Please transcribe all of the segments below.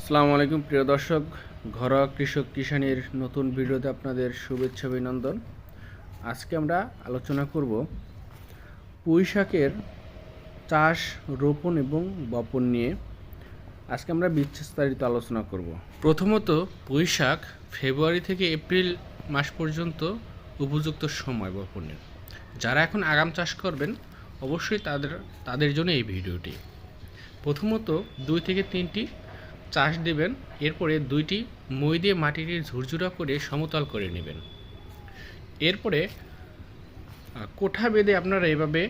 আসসালামু আলাইকুম, প্রিয় দর্শক। ঘরোয়া কৃষক কিষানির নতুন ভিডিওতে আপনাদের শুভেচ্ছা, অভিনন্দন। আজকে আমরা আলোচনা করব পুঁই শাকের চাষ, রোপণ এবং বপন নিয়ে। আজকে আমরা বিস্তারিত আলোচনা করব। প্রথমত, পুঁই শাক ফেব্রুয়ারি থেকে এপ্রিল মাস পর্যন্ত উপযুক্ত সময় বপনের। যারা এখন আগাম চাষ করবেন, অবশ্যই তাদের তাদের জন্য এই ভিডিওটি। প্রথমত, দুই থেকে তিনটি চাষ দেবেন, এরপরে দুইটি মই দিয়ে মাটিটি ঝুরঝুরা করে সমতল করে নেবেন। এরপরে কোঠা বেঁধে আপনারা এভাবে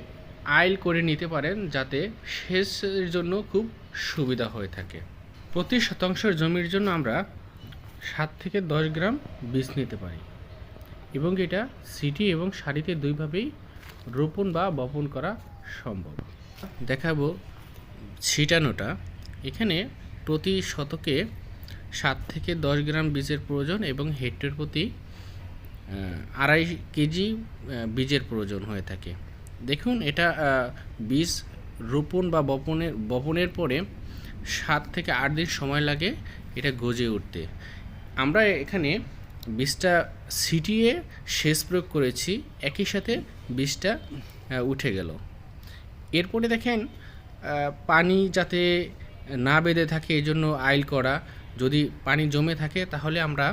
আইল করে নিতে পারেন যাতে সেচের জন্য খুব সুবিধা হয়ে থাকে। প্রতি শতাংশ জমির জন্য আমরা সাত থেকে দশ গ্রাম বীজ নিতে পারি এবং এটা সিটি এবং সারিতে দুইভাবেই রোপণ বা বপন করা সম্ভব। দেখাবো ছিটানোটা। এখানে প্রতি শতকে সাত থেকে দশ গ্রাম বীজের প্রয়োজন এবং হেক্টর প্রতি আড়াই কেজি বীজের প্রয়োজন হয়ে থাকে। দেখুন, এটা বীজ রোপণ বা বপনের বপনের পরে সাত থেকে আট দিন সময় লাগে এটা গজে উঠতে। আমরা এখানে বীজটা ছিটিয়ে সেচ প্রয়োগ করেছি, একই সাথে বীজটা উঠে গেল। এরপরে দেখেন পানি যাতে না বেঁধে থাকে এই জন্য আইল করা। যদি পানি জমে থাকে তাহলে আমরা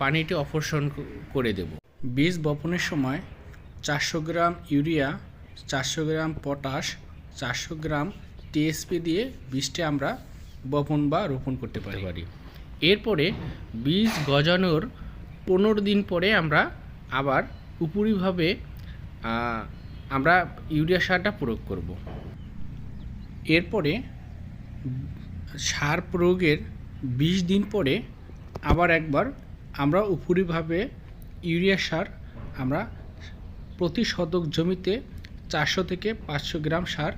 পানিটি অপসারণ করে দেব। বীজ বপনের সময় চারশো গ্রাম ইউরিয়া চারশো গ্রাম পটাশ চারশো গ্রাম টিএসপি দিয়ে বীজটি আমরা বপন বা রোপণ করতে পারি। এরপরে বীজ গজানোর পনেরো দিন পরে আমরা আবার উপরিভাবে আমরা ইউরিয়া সারটা প্রয়োগ করব। এরপরে সার প্রয়োগের বিশ দিন পরে আবার একবার আমরা উপরিভাবে ইউরিয়া সার আমরা প্রতি শতক জমিতে চারশো থেকে পাঁচশো গ্রাম সার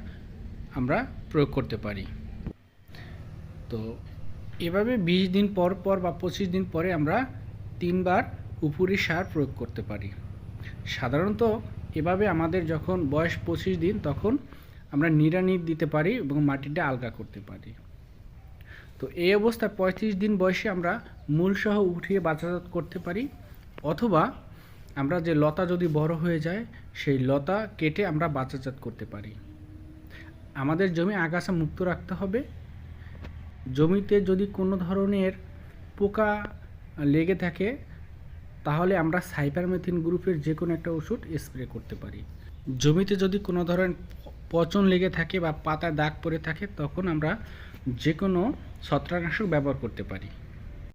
আমরা প্রয়োগ করতে পারি। তো এভাবে বিশ দিন পর পর বা পঁচিশ দিন পরে আমরা তিনবার উপরি সার প্রয়োগ করতে পারি। সাধারণত এভাবে আমাদের যখন বয়স পঁচিশ দিন তখন আমরা নিড়ানি দিতে পারি এবং মাটিটা আলগা করতে পারি। তো এই অবস্থায় পঁয়ত্রিশ দিন বয়সে আমরা মূলসহ উঠিয়ে বাজারজাত করতে পারি, অথবা আমরা যে লতা যদি বড় হয়ে যায়, সেই লতা কেটে আমরা বাজারজাত করতে পারি। আমাদের জমি আগাছা মুক্ত রাখতে হবে। জমিতে যদি কোনো ধরনের পোকা লেগে থাকে তাহলে আমরা সাইপারমেথিন গ্রুপের যে কোনো একটা ওষুধ স্প্রে করতে পারি। জমিতে যদি কোনো ধরনের পচন লেগে থাকে বা পাতায় দাগ পড়ে থাকে, তখন আমরা যে কোনো ছত্রাকনাশক ব্যবহার করতে পারি।